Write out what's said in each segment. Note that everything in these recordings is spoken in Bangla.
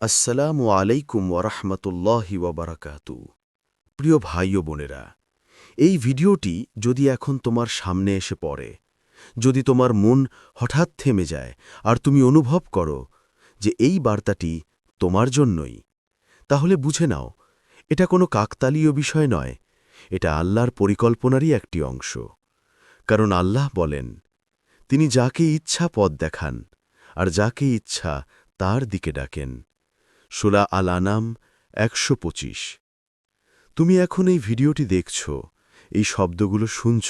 আসসালামু আলাইকুম ওরহমতুল্লাহি ওবরাকাতু প্রিয় ভাই ও বোনেরা, এই ভিডিওটি যদি এখন তোমার সামনে এসে পড়ে, যদি তোমার মন হঠাৎ থেমে যায় আর তুমি অনুভব করো যে এই বার্তাটি তোমার জন্যই, তাহলে বুঝে নাও, এটা কোনো কাকতালীয় বিষয় নয়, এটা আল্লাহর পরিকল্পনারই একটি অংশ। কারণ আল্লাহ বলেন, তিনি যাকে ইচ্ছা পথ দেখান আর যাকে ইচ্ছা তার দিকে ডাকেন। সোলা আল আনাম একশো পঁচিশ। তুমি এখন এই ভিডিওটি দেখছ, এই শব্দগুলো শুনছ,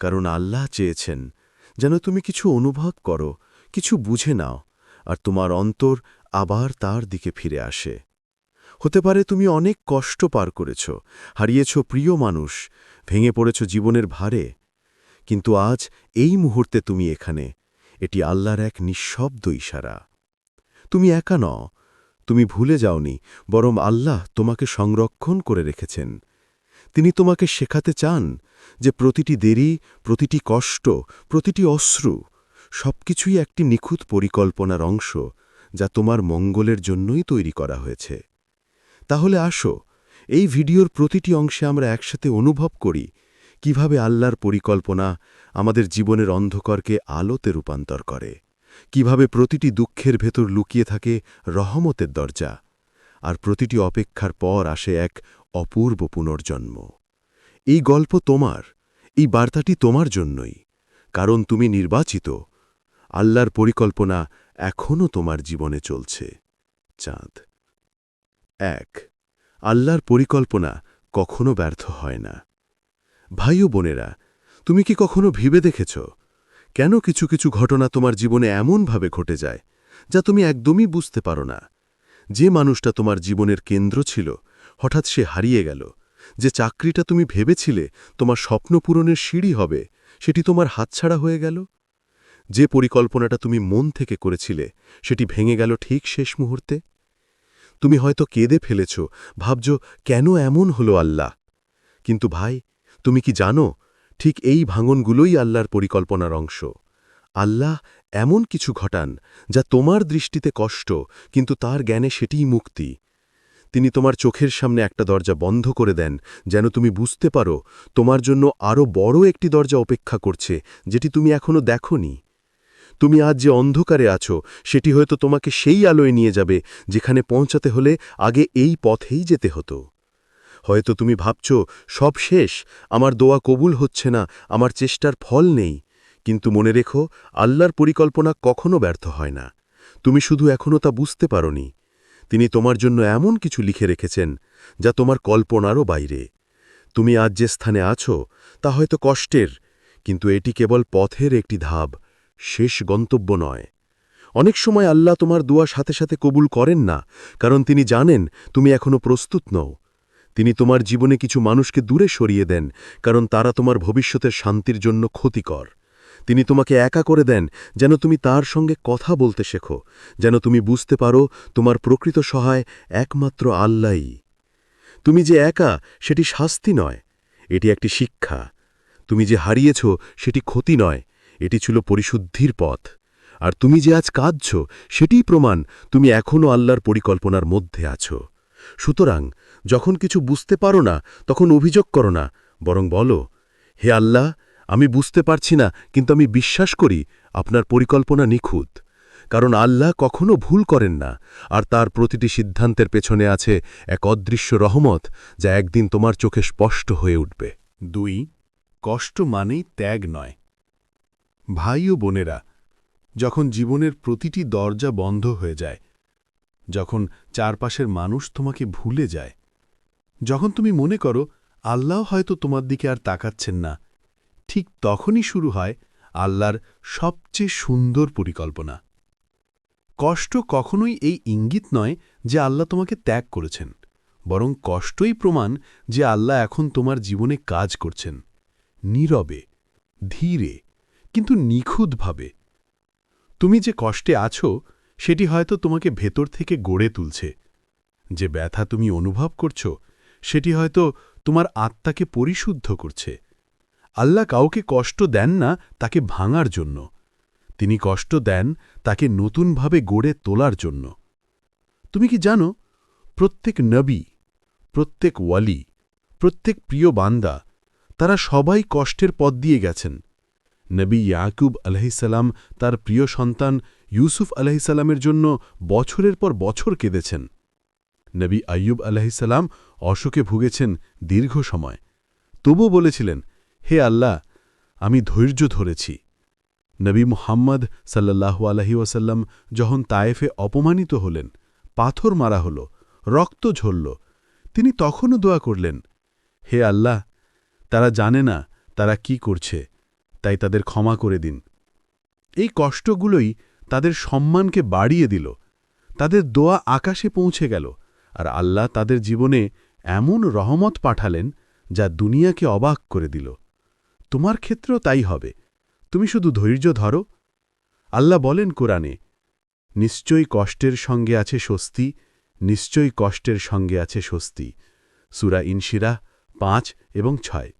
কারণ আল্লাহ চেয়েছেন যেন তুমি কিছু অনুভব করো, কিছু বুঝে নাও, আর তোমার অন্তর আবার তার দিকে ফিরে আসে। হতে পারে তুমি অনেক কষ্ট পার করেছ, হারিয়েছ প্রিয় মানুষ, ভেঙে পড়েছ জীবনের ভারে, কিন্তু আজ এই মুহূর্তে তুমি এখানে, এটি আল্লাহর এক নিঃশব্দ ইশারা। তুমি একা নও তুমি ভুলে যাওনি, বরং আল্লাহ তোমাকে সংরক্ষণ করে রেখেছেন। তিনি তোমাকে শেখাতে চান যে প্রতিটি দেরি, প্রতিটি কষ্ট, প্রতিটি অশ্রু সবকিছুই একটি নিখুঁত পরিকল্পনার অংশ যা তোমার মঙ্গলের জন্যই তৈরি করা হয়েছে। তাহলে আসো, এই ভিডিওর প্রতিটি অংশে আমরা একসাথে অনুভব করি কীভাবে আল্লাহর পরিকল্পনা আমাদের জীবনের অন্ধকারকে আলোতে রূপান্তর করে। কীভাবে প্রতিটি দুঃখের ভেতর লুকিয়ে থাকে রহমতের দরজা, আর প্রতিটি অপেক্ষার পর আসে এক অপূর্ব পুনর্জন্ম। এই গল্প তোমার, এই বার্তাটি তোমার জন্যই, কারণ তুমি নির্বাচিত, আল্লাহর পরিকল্পনা এখনও তোমার জীবনে চলছে। চাঁদ। এক, আল্লাহর পরিকল্পনা কখনো ব্যর্থ হয় না। ভাই বোনেরা, তুমি কি কখনো ভিবে দেখেছ কেন কিছু কিছু ঘটনা তোমার জীবনে এমনভাবে ঘটে যায় যা তুমি একদমই বুঝতে পারো না? যে মানুষটা তোমার জীবনের কেন্দ্র ছিল, হঠাৎ সে হারিয়ে গেল। যে চাকরিটা তুমি ভেবেছিলে তোমার স্বপ্ন পূরণের সিঁড়ি হবে, সেটি তোমার হাতছাড়া হয়ে গেল? যে পরিকল্পনাটা তুমি মন থেকে করেছিলে, সেটি ভেঙে গেল ঠিক শেষ মুহূর্তে? তুমি হয়তো কেঁদে ফেলেছ, ভাবছ কেন এমন হলো আল্লাহ? কিন্তু ভাই, তুমি কি জানো ঠিক এই ভাঙনগুলোই আল্লাহর পরিকল্পনার অংশ। আল্লাহ এমন কিছু ঘটান যা তোমার দৃষ্টিতে কষ্ট, কিন্তু তার জ্ঞানে সেটিই মুক্তি। তিনি তোমার চোখের সামনে একটা দরজা বন্ধ করে দেন, যেন তুমি বুঝতে পারো তোমার জন্য আরও বড় একটি দরজা অপেক্ষা করছে, যেটি তুমি এখনও দেখনি। তুমি আজ যে অন্ধকারে আছো, সেটি হয়তো তোমাকে সেই আলোয় নিয়ে যাবে, যেখানে পৌঁছাতে হলে আগে এই পথেই যেতে হতো। হয়তো তুমি ভাবছ, সব শেষ, আমার দোয়া কবুল হচ্ছে না, আমার চেষ্টার ফল নেই। কিন্তু মনে রেখো, আল্লাহর পরিকল্পনা কখনো ব্যর্থ হয় না। তুমি শুধু এখনও তা বুঝতে পারনি। তিনি তোমার জন্য এমন কিছু লিখে রেখেছেন, যা তোমার কল্পনারও বাইরে। তুমি আজ যে স্থানে আছো, তা হয়তো কষ্টের, কিন্তু এটি কেবল পথের একটি ধাপ, শেষ গন্তব্য নয়। অনেক সময় আল্লাহ তোমার দোয়া সাথে সাথে কবুল করেন না, কারণ তিনি জানেন, তুমি এখনও প্রস্তুত নও। তিনি তোমার জীবনে কিছু মানুষকে দূরে সরিয়ে দেন, কারণ তারা তোমার ভবিষ্যতের শান্তির জন্য ক্ষতিকর। তিনি তোমাকে একা করে দেন, যেন তুমি তার সঙ্গে কথা বলতে শেখো, যেন তুমি বুঝতে পারো তোমার প্রকৃত সহায় একমাত্র আল্লাহই। তুমি যে একা, সেটি শাস্তি নয়, এটি একটি শিক্ষা। তুমি যে হারিয়েছ, সেটি ক্ষতি নয়, এটি ছিল পরিশুদ্ধির পথ। আর তুমি যে আজ কাঁদছ, সেটিই প্রমাণ, তুমি এখনও আল্লাহর পরিকল্পনার মধ্যে আছো। সুতরাং যখন কিছু বুঝতে পারো না, তখন অভিযোগ করো না। বরং বলো, হে আল্লাহ, আমি বুঝতে পারছি না, কিন্তু আমি বিশ্বাস করি আপনার পরিকল্পনা নিখুঁত। কারণ আল্লাহ কখনো ভুল করেন না, আর তার প্রতিটি সিদ্ধান্তের পেছনে আছে এক অদৃশ্য রহমত, যা একদিন তোমার চোখে স্পষ্ট হয়ে উঠবে। দুই, কষ্ট মানেই ত্যাগ নয়। ভাই ও বোনেরা, যখন জীবনের প্রতিটি দরজা বন্ধ হয়ে যায়, যখন চারপাশের মানুষ তোমাকে ভুলে যায় যখন তুমি মনে করো আল্লাহ হয়তো তোমার দিকে আর তাকাচ্ছেন না, ঠিক তখনই শুরু হয় আল্লাহর সবচেয়ে সুন্দর পরিকল্পনা। কষ্ট কখনোই এই ইঙ্গিত নয় যে আল্লাহ তোমাকে ত্যাগ করেছেন, বরং কষ্টই প্রমাণ যে আল্লাহ এখন তোমার জীবনে কাজ করছেন, নীরবে, ধীরে, কিন্তু নিখুঁতভাবে। তুমি যে কষ্টে আছো, সেটি হয়তো তোমাকে ভেতর থেকে গড়ে তুলছে। যে ব্যথা তুমি অনুভব করছ সেটি হয়তো তোমার আত্মাকে পরিশুদ্ধ করছে। আল্লাহ কাউকে কষ্ট দেন না তাকে ভাঙার জন্য। তিনি কষ্ট দেন তাকে নতুনভাবে গড়ে তোলার জন্য। তুমি কি জানো, প্রত্যেক নবী, প্রত্যেক ওয়ালি, প্রত্যেক প্রিয় বান্দা, তারা সবাই কষ্টের পথ দিয়ে গেছেন। নবী ইয়াকুব আলহিসাল্লাম তার প্রিয় সন্তান ইউসুফ আলহিসাল্লামের জন্য বছরের পর বছর কেঁদেছেন। নবী আয়ুব আলহিসাল্লাম অশোকে ভুগেছেন দীর্ঘ সময়। তবু বলেছিলেন, হে আল্লাহ, আমি ধৈর্য ধরেছি। নবী মুহাম্মদ সাল্লাহু আলহি ওয়াসাল্লাম যখন তায়েফে অপমানিত হলেন, পাথর মারা হল, রক্ত ঝরল, তিনি তখনও দোয়া করলেন, হে আল্লাহ, তারা জানে না তারা কি করছে, তাই তাদের ক্ষমা করে দিন। এই কষ্টগুলোই তাদের সম্মানকে বাড়িয়ে দিল, তাদের দোয়া আকাশে পৌঁছে গেল আর আল্লাহ তাদের জীবনে এমন রহমত পাঠালেন যা দুনিয়াকে অবাক করে দিল। তোমার ক্ষেত্রেও তাই হবে। তুমি শুধু ধৈর্য ধরো। আল্লাহ বলেন কোরআনে, নিশ্চয়ই কষ্টের সঙ্গে আছে স্বস্তি, নিশ্চয়ই কষ্টের সঙ্গে আছে স্বস্তি। সুরা ইনশিরা পাঁচ এবং ছয়।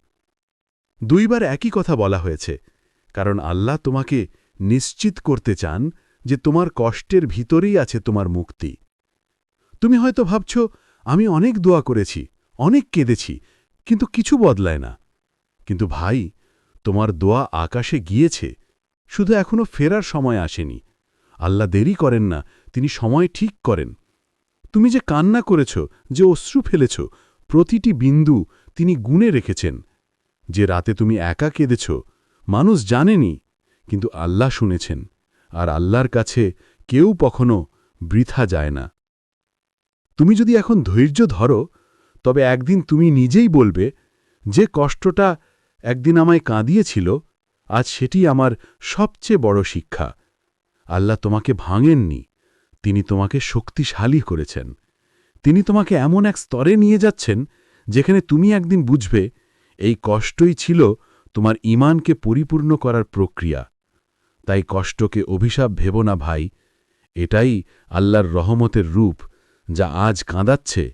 দুইবার একই কথা বলা হয়েছে, কারণ আল্লাহ তোমাকে নিশ্চিত করতে চান যে তোমার কষ্টের ভিতরেই আছে তোমার মুক্তি। তুমি হয়তো ভাবছ, আমি অনেক দোয়া করেছি, অনেক কেঁদেছি, কিন্তু কিছু বদলায় না। কিন্তু ভাই, তোমার দোয়া আকাশে গিয়েছে, শুধু এখনও ফেরার সময় আসেনি। আল্লাহ দেরি করেন না, তিনি সময় ঠিক করেন। তুমি যে কান্না করেছ, যে অশ্রু ফেলেছ, প্রতিটি বিন্দু তিনি গুণে রেখেছেন। যে রাতে তুমি একা কেঁদেছ, মানুষ জানেনি, কিন্তু আল্লাহ শুনেছেন, আর আল্লাহর কাছে কেউ কখনো বৃথা যায় না। তুমি যদি এখন ধৈর্য ধরো, তবে একদিন তুমি নিজেই বলবে, যে কষ্টটা একদিন আমায় কাঁদিয়েছিল, আজ সেটি আমার সবচেয়ে বড় শিক্ষা। আল্লাহ তোমাকে ভাঙেননি, তিনি তোমাকে শক্তিশালী করেছেন। তিনি তোমাকে এমন এক স্তরে নিয়ে যাচ্ছেন, যেখানে তুমি একদিন বুঝবে, এই কষ্টই ছিল তোমার ইমানকে পরিপূর্ণ করার প্রক্রিয়া। তাই কষ্টকে অভিশাপ ভেব না ভাই, এটাই আল্লাহর রহমতের রূপ। যা আজ কাঁদাচ্ছে,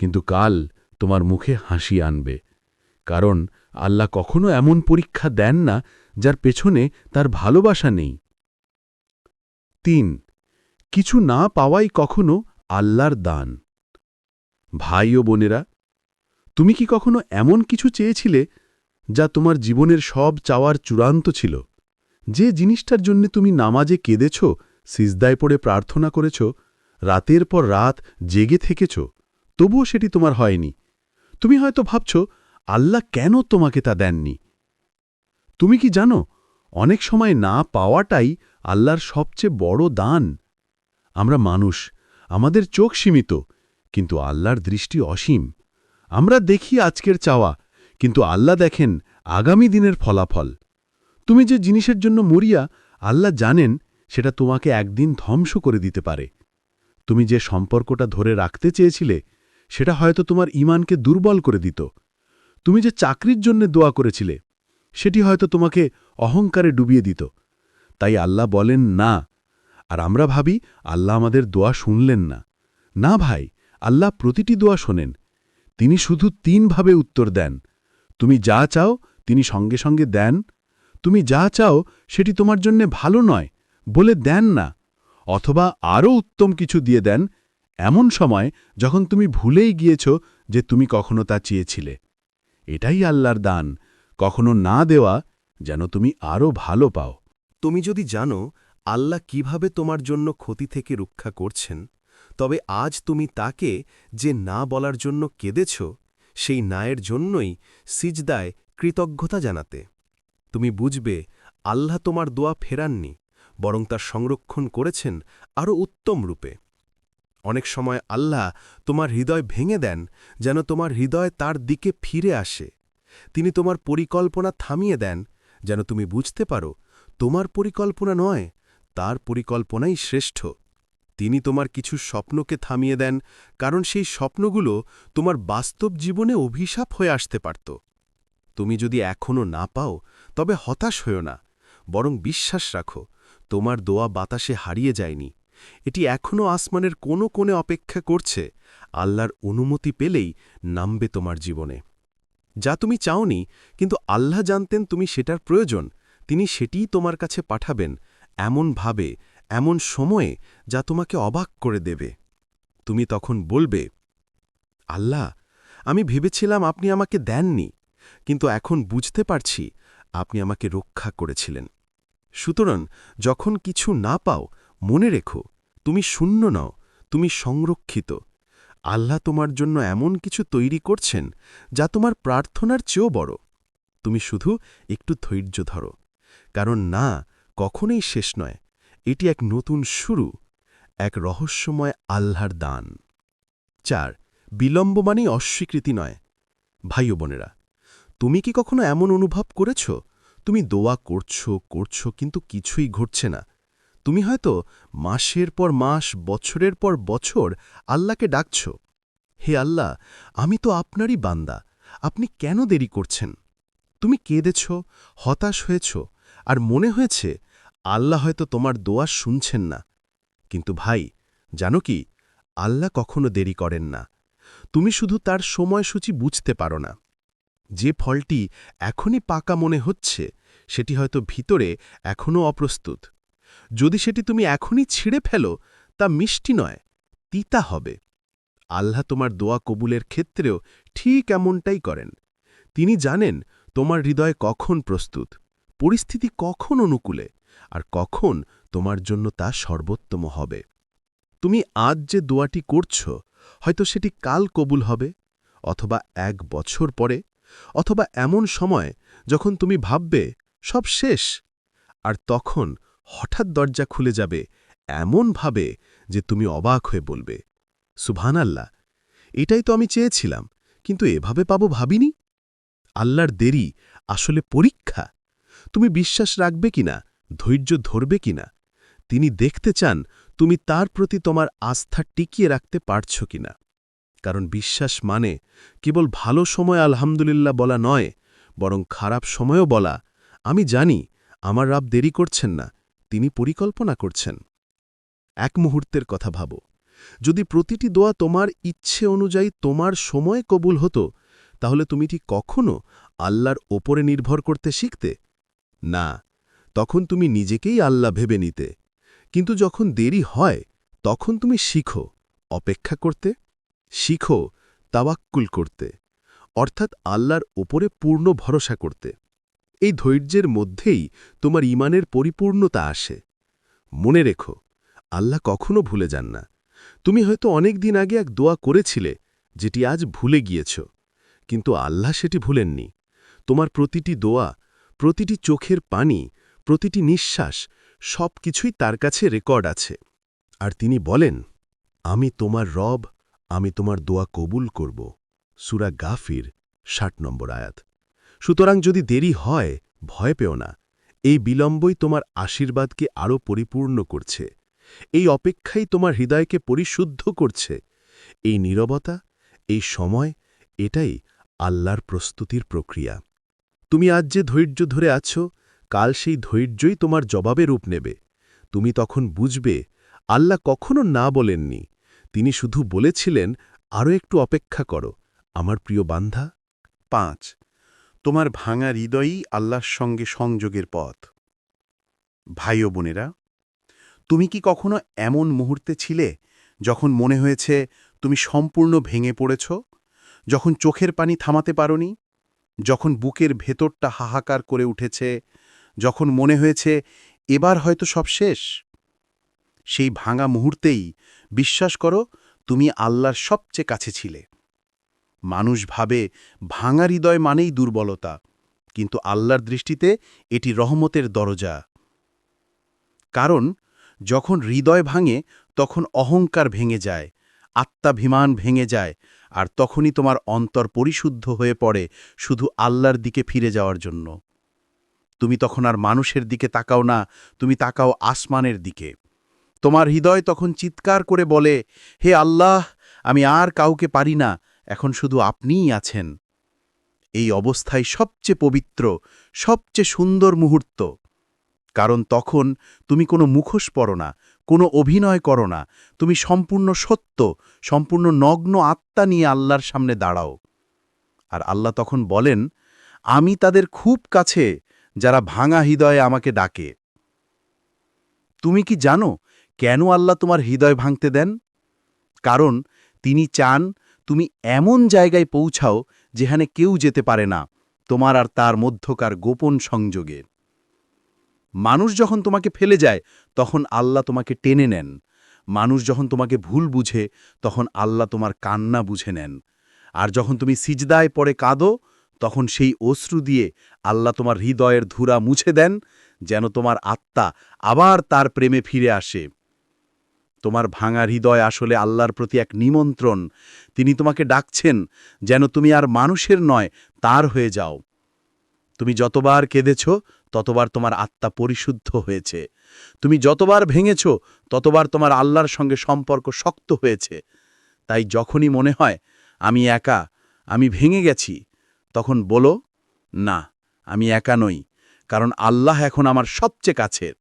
কিন্তু কাল তোমার মুখে হাসি আনবে। কারণ আল্লাহ কখনো এমন পরীক্ষা দেন না যার পেছনে তার ভালোবাসা নেই। তিন, কিছু না পাওয়াই কখনো আল্লাহর দান। ভাই ও বোনেরা, তুমি কি কখনো এমন কিছু চেয়েছিলে যা তোমার জীবনের সব চাওয়ার চূড়ান্ত ছিল? যে জিনিসটার জন্য তুমি নামাজে কেঁদেছ, সিজদায় পড়ে প্রার্থনা করেছ রাতের পর রাত জেগে থেকেছ, তবুও সেটি তোমার হয়নি। তুমি হয়তো ভাবছ, আল্লাহ কেন তোমাকে তা দেননি? তুমি কি জানো, অনেক সময় না পাওয়াটাই আল্লাহর সবচেয়ে বড় দান। আমরা মানুষ, আমাদের চোখ সীমিত, কিন্তু আল্লাহর দৃষ্টি অসীম। আমরা দেখি আজকের চাওয়া, কিন্তু আল্লাহ দেখেন আগামী দিনের ফলাফল। তুমি যে জিনিসের জন্য মরিয়া, আল্লাহ জানেন, সেটা তোমাকে একদিন ধ্বংস করে দিতে পারে। তুমি যে সম্পর্কটা ধরে রাখতে চেয়েছিলে, সেটা হয়তো তোমার ইমানকে দুর্বল করে দিত। তুমি যে চাকরির জন্য দোয়া করেছিলে, সেটি হয়তো তোমাকে অহংকারে ডুবিয়ে দিত। তাই আল্লাহ বলেন, না। আর আমরা ভাবি, আল্লাহ আমাদের দোয়া শুনলেন না। না ভাই, আল্লাহ প্রতিটি দোয়া শোনেন। তিনি শুধু তিনভাবে উত্তর দেন। তুমি যা চাও, তিনি সঙ্গে সঙ্গে দেন। তুমি যা চাও, সেটি তোমার জন্যে ভালো নয়, বলে দেন না। অথবা আরও উত্তম কিছু দিয়ে দেন এমন সময় যখন তুমি ভুলেই গিয়েছ যে তুমি কখনো তা চেয়েছিলে। এটাই আল্লাহর দান, কখনো না দেওয়া যেন তুমি আরও ভালো পাও। তুমি যদি জানো আল্লাহ কীভাবে তোমার জন্য ক্ষতি থেকে রক্ষা করছেন, তবে আজ তুমি তাকে যে না বলার জন্য কেঁদেছ, সেই নায়ের জন্যই সিজদায় কৃতজ্ঞতা জানাতে। তুমি বুঝবে আল্লাহ তোমার দোয়া ফেরাননি। বরং তার সংরক্ষণ করেছেন আরও উত্তম রূপে। অনেক সময় আল্লাহ তোমার হৃদয় ভেঙে দেন যেন তোমার হৃদয় তার দিকে ফিরে আসে। তিনি তোমার পরিকল্পনা থামিয়ে দেন যেন তুমি বুঝতে পারো তোমার পরিকল্পনা নয়, তার পরিকল্পনাই শ্রেষ্ঠ। তিনি তোমার কিছু স্বপ্নকে থামিয়ে দেন কারণ সেই স্বপ্নগুলো তোমার বাস্তব জীবনে অভিশাপ হয়ে আসতে পারত। তুমি যদি এখনও না পাও তবে হতাশ হও না, বরং বিশ্বাস রাখো তোমার দোয়া বাতাসে হারিয়ে যায়নি। এটি এখনও আসমানের কোনো কোণে অপেক্ষা করছে। আল্লাহর অনুমতি পেলেই নামবে তোমার জীবনে। যা তুমি চাওনি, কিন্তু আল্লাহ জানতেন তুমি সেটার প্রয়োজন। তিনি সেটিই তোমার কাছে পাঠাবেন এমনভাবে এমন সময়ে, যা তোমাকে অবাক করে দেবে। তুমি তখন বলবে, আল্লাহ, আমি ভেবেছিলাম আপনি আমাকে দেননি, কিন্তু এখন বুঝতে পারছি আপনি আমাকে রক্ষা করেছিলেন। সুতরাং যখন কিছু না পাও, মনে রেখো, তুমি শূন্য নও, তুমি সংরক্ষিত। আল্লাহ তোমার জন্য এমন কিছু তৈরি করছেন, যা তোমার প্রার্থনার চেয়েও বড়। তুমি শুধু একটু ধৈর্য ধরো, কারণ না, কখনোই শেষ নয়, এটি এক নতুন শুরু, এক রহস্যময় আল্লাহর দান। চার, বিলম্ব মানেই অস্বীকৃতি নয়। ভাই বোনেরা, তুমি কি কখনো এমন অনুভব করেছ? তুমি দোয়া করছ করছ, কিন্তু কিছুই ঘটছে না। তুমি হয়তো মাসের পর মাস, বছরের পর বছর আল্লাহকে ডাকছ। হে আল্লাহ, আমি তো আপনারই বান্দা। আপনি কেন দেরি করছেন? তুমি কেঁদেছ, হতাশ হয়েছ, আর মনে হয়েছে আল্লাহ হয়তো তোমার দোয়া শুনছেন না। কিন্তু ভাই, জানো কি? আল্লাহ কখনো দেরি করেন না। তুমি শুধু তার সময়সূচি বুঝতে পারো না। যে ফলটি এখনই পাকা মনে হচ্ছে, সেটি হয়তো ভিতরে এখনও অপ্রস্তুত। যদি সেটি তুমি এখনই ছিঁড়ে ফেলো, তা মিষ্টি নয়, তিতা হবে। আল্লাহ তোমার দোয়া কবুলের ক্ষেত্রেও ঠিক এমনটাই করেন। তিনি জানেন তোমার হৃদয় কখন প্রস্তুত, পরিস্থিতি কখন অনুকূলে, আর কখন তোমার জন্য তা সর্বোত্তম হবে। তুমি আজ যে দোয়াটি করছ, হয়তো সেটি কাল কবুল হবে, অথবা এক বছর পরে অথবা এমন সময় যখন তুমি ভাববে, সব শেষ। আর তখন হঠাৎ দরজা খুলে যাবে এমনভাবে যে তুমি অবাক হয়ে বলবে সুভান আল্লাহ এটাই তো আমি চেয়েছিলাম, কিন্তু এভাবে পাবো ভাবিনি? আল্লাহর দেরি আসলে পরীক্ষা। তুমি বিশ্বাস রাখবে কিনা, ধৈর্য ধরবে কিনা? তিনি দেখতে চান তুমি তার প্রতি তোমার আস্থা টিকিয়ে রাখতে পারছ কিনা? কারণ বিশ্বাস মানে কেবল ভালো সময় আলহামদুলিল্লাহ বলা নয়, বরং খারাপ সময়ও বলা, আমি জানি আমার রাব দেরি করছেন না, তিনি পরিকল্পনা করছেন। এক মুহূর্তের কথা ভাবো, যদি প্রতিটি দোয়া তোমার ইচ্ছে অনুযায়ী তোমার সময় কবুল হতো, তাহলে তুমি কি কখনো আল্লাহর ওপরে নির্ভর করতে শিখতে? না, তখন তুমি নিজেকেই আল্লাহ ভেবে নিতে, কিন্তু যখন দেরি হয়, তখন তুমি শিখো, অপেক্ষা করতে। শিখো তাওয়াক্কুল করতে, অর্থাৎ আল্লাহর ওপরে পূর্ণ ভরসা করতে। এই ধৈর্যের মধ্যেই তোমার ইমানের পরিপূর্ণতা আসে। মনে রেখো, আল্লাহ কখনো ভুলে যান না। তুমি হয়তো অনেক দিন আগে এক দোয়া করেছিলে, যেটি আজ ভুলে গিয়েছ, কিন্তু আল্লাহ সেটি ভুলেননি। তোমার প্রতিটি দোয়া, প্রতিটি চোখের পানি, প্রতিটি নিঃশ্বাস সব কিছুই তার কাছে রেকর্ড আছে। আর তিনি বলেন, আমি তোমার রব আমি তোমার দোয়া কবুল করব। সুরা গাফির, ষাট নম্বর আয়াত। সুতরাং যদি দেরি হয়, ভয় পেও না। এই বিলম্বই তোমার আশীর্বাদকে আরও পরিপূর্ণ করছে। এই অপেক্ষাই তোমার হৃদয়কে পরিশুদ্ধ করছে। এই নীরবতা, এই সময়, এটাই আল্লাহর প্রস্তুতির প্রক্রিয়া। তুমি আজ যে ধৈর্য ধরে আছো, কাল সেই ধৈর্যই তোমার জবাবে রূপ নেবে। তুমি তখন বুঝবে, আল্লাহ কখনো না বলেননি। তিনি শুধু বলেছিলেন আরও একটু অপেক্ষা করো, আমার প্রিয় বান্ধা। পাঁচ, তোমার ভাঙা হৃদয়ই আল্লাহর সঙ্গে সংযোগের পথ। ভাই ও বোনেরা, তুমি কি কখনো এমন মুহূর্তে ছিলে যখন মনে হয়েছে তুমি সম্পূর্ণ ভেঙে পড়েছ, যখন চোখের পানি থামাতে পারোনি, যখন বুকের ভেতরটা হাহাকার করে উঠেছে, যখন মনে হয়েছে এবার হয়তো সব শেষ? সেই ভাঙা মুহূর্তেই বিশ্বাস করো, তুমি আল্লাহর সবচেয়ে কাছে ছিলে। মানুষ ভাবে ভাঙা হৃদয় মানেই দুর্বলতা, কিন্তু আল্লাহর দৃষ্টিতে এটি রহমতের দরজা। কারণ, যখন হৃদয় ভাঙে, তখন অহংকার ভেঙে যায়, আত্মাভিমান ভেঙে যায়, আর তখনই তোমার অন্তর পরিশুদ্ধ হয়ে পড়ে শুধু আল্লাহর দিকে ফিরে যাওয়ার জন্য। তুমি তখন আর মানুষের দিকে তাকাও না, তুমি তাকাও আসমানের দিকে। তোমার হৃদয় তখন চিৎকার করে বলে, হে আল্লাহ, আমি আর কাউকে পারি না, এখন শুধু আপনিই আছেন। এই অবস্থায় সবচেয়ে পবিত্র, সবচেয়ে সুন্দর মুহূর্ত। কারণ তখন তুমি কোনো মুখোশ পরো না, কোনো অভিনয় করো না, তুমি সম্পূর্ণ সত্য, সম্পূর্ণ নগ্ন আত্মা নিয়ে আল্লাহর সামনে দাঁড়াও। আর আল্লাহ তখন বলেন, আমি তাদের খুব কাছে, যারা ভাঙা হৃদয়ে আমাকে ডাকে। তুমি কি জানো কেন আল্লাহ তোমার হৃদয় ভাঙতে দেন? কারণ তিনি চান তুমি এমন জায়গায় পৌঁছাও যেখানে কেউ যেতে পারে না, তোমার আর তার মধ্যকার গোপন সংযোগে। মানুষ যখন তোমাকে ফেলে যায়, তখন আল্লাহ তোমাকে টেনে নেন। মানুষ যখন তোমাকে ভুল বুঝে, তখন আল্লাহ তোমার কান্না বুঝে নেন। আর যখন তুমি সিজদায় পড়ে কাঁদো, তখন সেই অশ্রু দিয়ে আল্লাহ তোমার হৃদয়ের ধুরা মুছে দেন, যেন তোমার আত্মা আবার তার প্রেমে ফিরে আসে। তোমার ভাঙা হৃদয় আসলে আল্লাহর প্রতি এক নিমন্ত্রণ। তিনি তোমাকে ডাকছেন যেন তুমি আর মানুষের নয়, তার হয়ে যাও। তুমি যতবার কেঁদেছ, ততবার তোমার আত্মা পরিশুদ্ধ হয়েছে। তুমি যতবার ভেঙেছ, ততবার তোমার আল্লাহর সঙ্গে সম্পর্ক শক্ত হয়েছে। তাই যখনই মনে হয়, আমি একা, আমি ভেঙে গেছি, তখন বলো, না, আমি একা নই, কারণ আল্লাহ এখন আমার সবচেয়ে কাছের।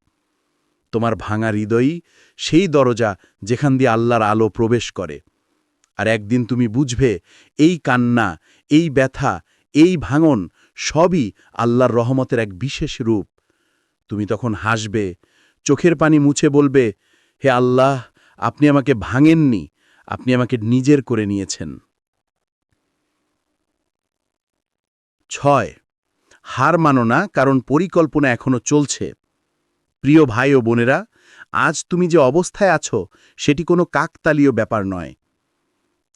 তোমার ভাঙা হৃদয়ই সেই দরজা যেখান দিয়ে আল্লাহর আলো প্রবেশ করে। আর একদিন তুমি বুঝবে, এই কান্না, এই ব্যথা, এই ভাঙন সবই আল্লাহর রহমতের এক বিশেষ রূপ। তুমি তখন হাসবে, চোখের পানি মুছে বলবে, হে আল্লাহ, আপনি আমাকে ভাঙেননি, আপনি আমাকে নিজের করে নিয়েছেন। ছয়, হার মানো না, কারণ পরিকল্পনা এখনও চলছে। প্রিয় ভাই ও বোনেরা, আজ তুমি যে অবস্থায় আছো, সেটি কোনো কাকতালীয় ব্যাপার নয়।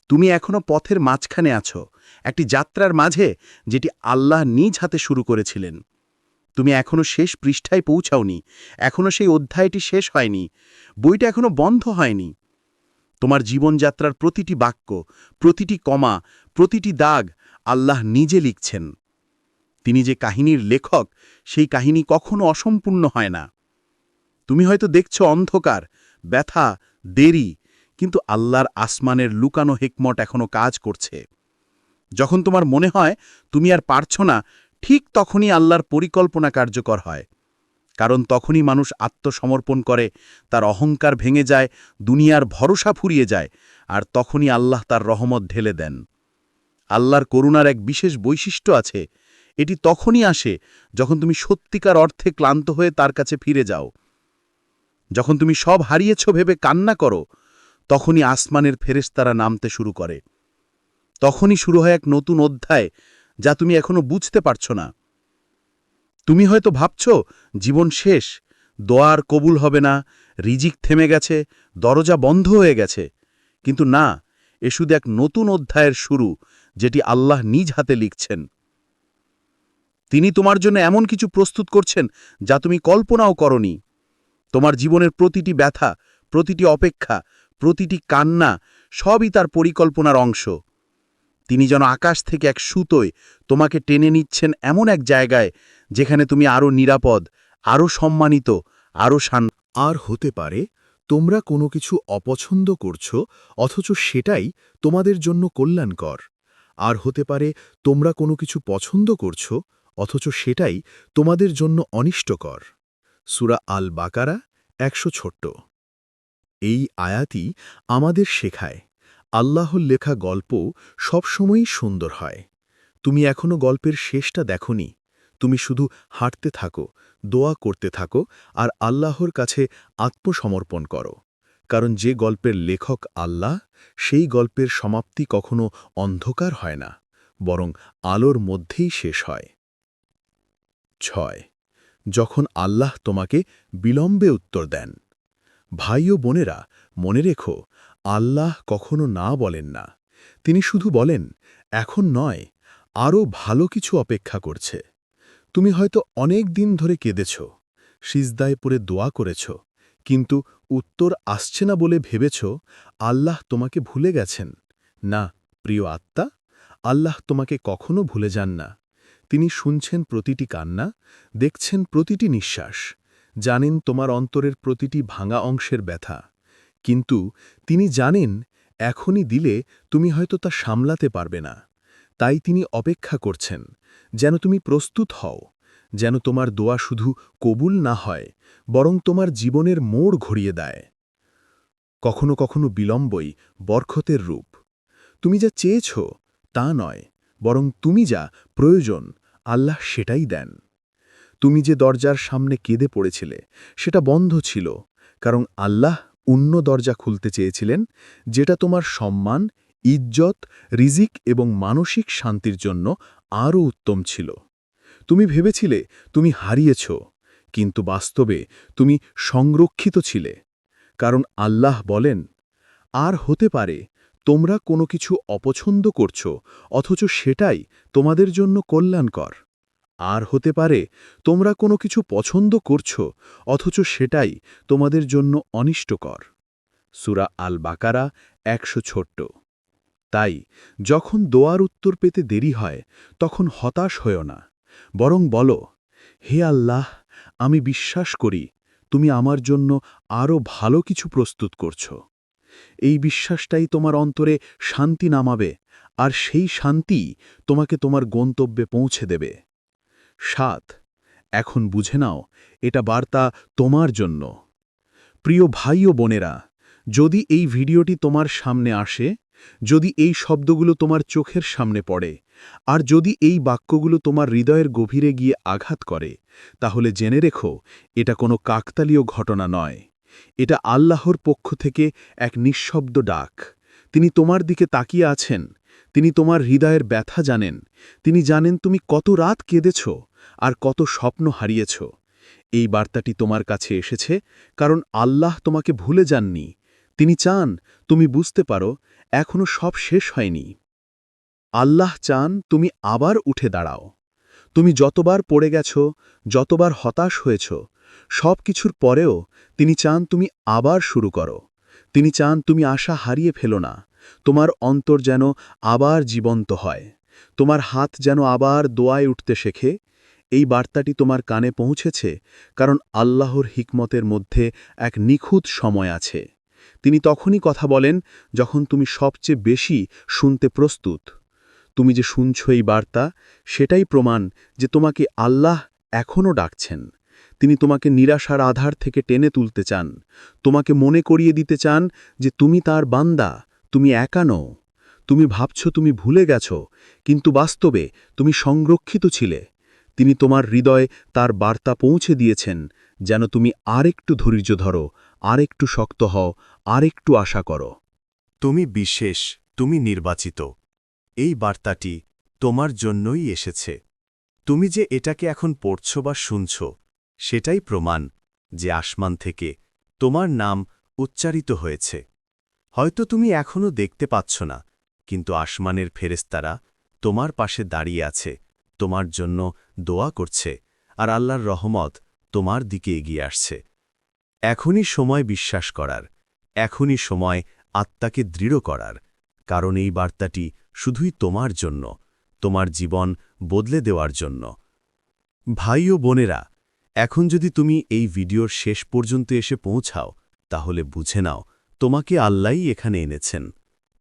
তুমি এখনও পথের মাঝখানে আছো, একটি যাত্রার মাঝে যেটি আল্লাহ নিজ হাতে শুরু করেছিলেন। তুমি এখনও শেষ পৃষ্ঠায় পৌঁছাওনি, এখনও সেই অধ্যায়টি শেষ হয়নি, বইটা এখনও বন্ধ হয়নি। তোমার জীবনযাত্রার প্রতিটি বাক্য, প্রতিটি কমা, প্রতিটি দাগ আল্লাহ নিজে লিখছেন। তিনি যে কাহিনীর লেখক, সেই কাহিনী কখনো অসম্পূর্ণ হয় না। তুমি হয়তো দেখছ অন্ধকার, ব্যথা, দেরি, কিন্তু আল্লাহর আসমানের লুকানো হেকমট এখনও কাজ করছে। যখন তোমার মনে হয় তুমি আর পারছ না, ঠিক তখনই আল্লাহর পরিকল্পনা কার্যকর হয়। কারণ তখনই মানুষ আত্মসমর্পণ করে, তার অহংকার ভেঙে যায়, দুনিয়ার ভরসা ফুরিয়ে যায়, আর তখনই আল্লাহ তার রহমত ঢেলে দেন। আল্লাহর করুণার এক বিশেষ বৈশিষ্ট্য আছে। এটি তখনই আসে যখন তুমি সত্যিকার অর্থে ক্লান্ত হয়ে তার কাছে ফিরে যাও। যখন তুমি সব হারিয়েছ ভেবে কান্না করো, তখনই আসমানের ফেরেশতারা নামতে শুরু করে। তখনই শুরু হয় এক নতুন অধ্যায় যা তুমি এখনও বুঝতে পারছ না। তুমি হয়তো ভাবছ, জীবন শেষ দোয়ার কবুল হবে না, রিজিক থেমে গেছে, দরজা বন্ধ হয়ে গেছে। কিন্তু না, এ শুধু এক নতুন অধ্যায়ের শুরু, যেটি আল্লাহ নিজ হাতে লিখছেন। তিনি তোমার জন্য এমন কিছু প্রস্তুত করছেন যা তুমি কল্পনাও করনি। তোমার জীবনের প্রতিটি ব্যথা, প্রতিটি অপেক্ষা, প্রতিটি কান্না সবই তার পরিকল্পনার অংশ। তিনি যেন আকাশ থেকে এক সুতোয় তোমাকে টেনে নিচ্ছেন এমন এক জায়গায় যেখানে তুমি আরও নিরাপদ আরও সম্মানিত আরও শান আর হতে পারে তোমরা কোনো কিছু অপছন্দ করছ, অথচ সেটাই তোমাদের জন্য কল্যাণকর। আর হতে পারে তোমরা কোনো কিছু পছন্দ করছ, অথচ সেটাই তোমাদের জন্য অনিষ্টকর। সুরা আল বাকারা একশো ছোট্ট। এই আয়াতই আমাদের শেখায়, আল্লাহর লেখা গল্প সবসময়ই সুন্দর হয়। তুমি এখনও গল্পের শেষটা দেখনি, তুমি শুধু হাঁটতে থাকো, দোয়া করতে থাকো আর আল্লাহর কাছে আত্মসমর্পণ করো। কারণ যে গল্পের লেখক আল্লাহ, সেই গল্পের সমাপ্তি কখনো অন্ধকার হয় না, বরং আলোর মধ্যেই শেষ হয়। ছয় যখন আল্লাহ তোমাকে বিলম্বে উত্তর দেন। ভাই ও বোনেরা, মনে রেখো, আল্লাহ কখনো না বলেন না। তিনি শুধু বলেন, এখন নয়, আরও ভালো কিছু অপেক্ষা করছে। তুমি হয়তো অনেক দিন ধরে কেঁদেছ, সিজদায় পড়ে দোয়া করেছ, কিন্তু উত্তর আসছে না বলে ভেবেছ, আল্লাহ তোমাকে ভুলে গেছেন। না, প্রিয় আত্মা, আল্লাহ তোমাকে কখনো ভুলে যান না। তিনি শুনছেন প্রতিটি কান্না, দেখছেন প্রতিটি নিঃশ্বাস, জানেন তোমার অন্তরের প্রতিটি ভাঙা অংশের ব্যথা। কিন্তু তিনি জানেন, এখনই দিলে তুমি হয়তো তা সামলাতে পারবে না। তাই তিনি অপেক্ষা করছেন, যেন তুমি প্রস্তুত হও, যেন তোমার দোয়া শুধু কবুল না হয়, বরং তোমার জীবনের মোড় ঘুরিয়ে দেয়। কখনো কখনো বিলম্বই বরখতের রূপ। তুমি যা চেয়েছ, তা নয় বরং তুমি যা প্রয়োজন, আল্লাহ সেটাই দেন। তুমি যে দরজার সামনে কেঁদে পড়েছিলে, সেটা বন্ধ ছিল, কারণ আল্লাহ অন্য দরজা খুলতে চেয়েছিলেন, যেটা তোমার সম্মান, ইজ্জত, রিজিক এবং মানসিক শান্তির জন্য আরও উত্তম ছিল। তুমি ভেবেছিলে তুমি হারিয়েছ, কিন্তু বাস্তবে তুমি সংরক্ষিত ছিলে, কারণ আল্লাহ বলেন, আর হতে পারে তোমরা কোনো কিছু অপছন্দ করছ, অথচ সেটাই তোমাদের জন্য কল্যাণকর। আর হতে পারে, তোমরা কোনো কিছু পছন্দ করছ, অথচ সেটাই তোমাদের জন্য অনিষ্টকর। সুরা আল বাকারা একশো ছোট্ট। তাই, যখন দোয়ার উত্তর পেতে দেরি হয়, তখন হতাশ হয়েও না। বরং বলো, হে আল্লাহ, আমি বিশ্বাস করি তুমি আমার জন্য আরও ভালো কিছু প্রস্তুত করছ। এই বিশ্বাসটাই তোমার অন্তরে শান্তি নামাবে, আর সেই শান্তি তোমাকে তোমার গন্তব্যে পৌঁছে দেবে। সাত, এখন বুঝে নাও, এটা বার্তা তোমার জন্য। প্রিয় ভাই ও বোনেরা, যদি এই ভিডিওটি তোমার সামনে আসে, যদি এই শব্দগুলো তোমার চোখের সামনে পড়ে, আর যদি এই বাক্যগুলো তোমার হৃদয়ের গভীরে গিয়ে আঘাত করে, তাহলে জেনে রেখো, এটা কোনো কাকতালীয় ঘটনা নয়। এটা আল্লাহর পক্ষ থেকে এক নিঃশব্দ ডাক। তিনি তোমার দিকে তাকিয়ে আছেন, তিনি তোমার হৃদয়ের ব্যথা জানেন, তিনি জানেন তুমি কত রাত কেঁদেছ আর কত স্বপ্ন হারিয়েছ। এই বার্তাটি তোমার কাছে এসেছে কারণ আল্লাহ তোমাকে ভুলে যাননি। তিনি চান তুমি বুঝতে পারো এখনও সব শেষ হয়নি। আল্লাহ চান তুমি আবার উঠে দাঁড়াও। তুমি যতবার পড়ে গেছ, যতবার হতাশ হয়েছ সব কিছুর পরেও তিনি চান তুমি আবার শুরু করো। তিনি চান তুমি আশা হারিয়ে ফেলো না। তোমার অন্তর যেন আবার জীবন্ত হয়। তোমার হাত যেন আবার দোয়ায় উঠতে শেখে। এই বার্তাটি তোমার কানে পৌঁছেছে কারণ আল্লাহর হিকমতের মধ্যে এক নিখুঁত সময় আছে। তিনি তখনই কথা বলেন যখন তুমি সবচেয়ে বেশি শুনতে প্রস্তুত। তুমি যে শুনছ এই বার্তা, সেটাই প্রমাণ যে তোমাকে আল্লাহ এখনও ডাকছেন। তিনি তোমাকে নিরাশার আধার থেকে টেনে তুলতে চান। তোমাকে মনে করিয়ে দিতে চান যে তুমি তার বান্দা, তুমি একা নও। তুমি ভাবছ তুমি ভুলে গেছ, কিন্তু বাস্তবে তুমি সংরক্ষিত ছিলে। তিনি তোমার হৃদয়ে তার বার্তা পৌঁছে দিয়েছেন, যেন তুমি আরেকটু ধৈর্য ধরো, আরেকটু শক্ত হও, আরেকটু আশা করো। তুমি বিশেষ, তুমি নির্বাচিত। এই বার্তাটি তোমার জন্যই এসেছে। তুমি যে এটাকে এখন পড়ছ বা শুনছ সেটাই প্রমাণ যে আসমান থেকে তোমার নাম উচ্চারিত হয়েছে। হয়তো তুমি এখনও দেখতে পাচ্ছ না, কিন্তু আসমানের ফেরেস্তারা তোমার পাশে দাঁড়িয়ে আছে, তোমার জন্য দোয়া করছে, আর আল্লাহর রহমত তোমার দিকে এগিয়ে আসছে। এখনই সময় বিশ্বাস করার, এখনই সময় আত্মাকে দৃঢ় করার, কারণ এই বার্তাটি শুধুই তোমার জন্য, তোমার জীবন বদলে দেওয়ার জন্য। ভাই ও বোনেরা এখন যদি তুমি এই ভিডিওর শেষ পর্যন্ত এসে পৌঁছাও, তাহলে বুঝে নাও, তোমাকে আল্লাহই এখানে এনেছেন।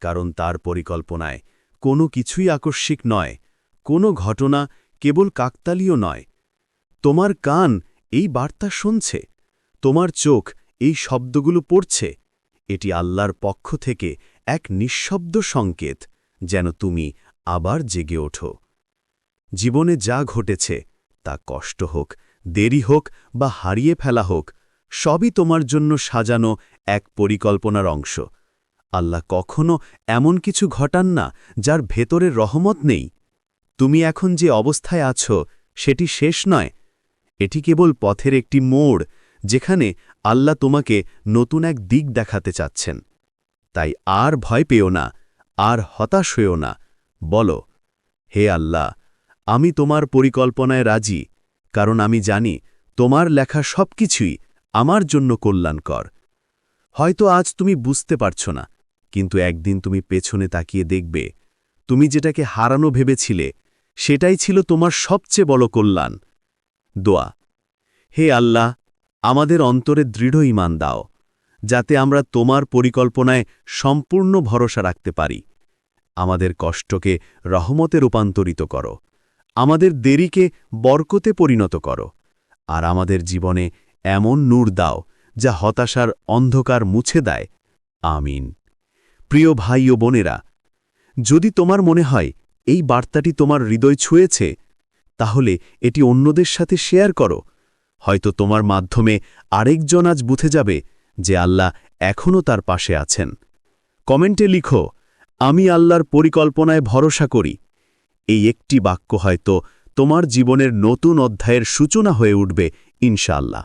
কারণ তার পরিকল্পনায় কোনো কিছুই আকস্মিক নয়, কোনো ঘটনা কেবল কাকতালীয় নয়। তোমার কান এই বার্তা শুনছে, তোমার চোখ এই শব্দগুলো পড়ছে, এটি আল্লাহর পক্ষ থেকে এক নিঃশব্দ সংকেত, যেন তুমি আবার জেগে ওঠো। জীবনে যা ঘটেছে, তা কষ্ট হোক দেরি হোক বা হারিয়ে ফেলা হোক, সবই তোমার জন্য সাজানো এক পরিকল্পনার অংশ। আল্লাহ কখনো এমন কিছু ঘটান না যার ভেতরে রহমত নেই। তুমি এখন যে অবস্থায় আছো, সেটি শেষ নয়। এটি কেবল পথের একটি মোড়, যেখানে আল্লাহ তোমাকে নতুন এক দিক দেখাতে চাচ্ছেন। তাই আর ভয় পেও না, আর হতাশ হয়েও না। বলো, হে আল্লাহ, আমি তোমার পরিকল্পনায় রাজি কারণ আমি জানি তোমার লেখা সব কিছুই আমার জন্য কল্যাণকর। হয়তো আজ তুমি বুঝতে পারছ না, কিন্তু একদিন তুমি পেছনে তাকিয়ে দেখবে, তুমি যেটাকে হারানো ভেবেছিলে, সেটাই ছিল তোমার সবচেয়ে বড় কল্যাণ। দোয়া, হে আল্লাহ, আমাদের অন্তরে দৃঢ় ইমান দাও, যাতে আমরা তোমার পরিকল্পনায় সম্পূর্ণ ভরসা রাখতে পারি। আমাদের কষ্টকে রহমতে রূপান্তরিত করো। আমাদের দেরিকে বরকতে পরিণত করো, আর আমাদের জীবনে এমন নূর দাও, যা হতাশার অন্ধকার মুছে দেয়। আমিন। প্রিয় ভাই ও বোনেরা, যদি তোমার মনে হয় এই বার্তাটি তোমার হৃদয় ছুঁয়েছে, তাহলে এটি অন্যদের সাথে শেয়ার করো। হয়তো তোমার মাধ্যমে আরেকজন আজ বুঝে যাবে যে আল্লাহ এখনও তার পাশে আছেন। কমেন্টে লিখো, আমি আল্লাহর পরিকল্পনায় ভরসা করি এই একটি বাক্য হয়তো তোমার জীবনের নতুন অধ্যায়ের সূচনা হয়ে উঠবে ইনশাআল্লাহ।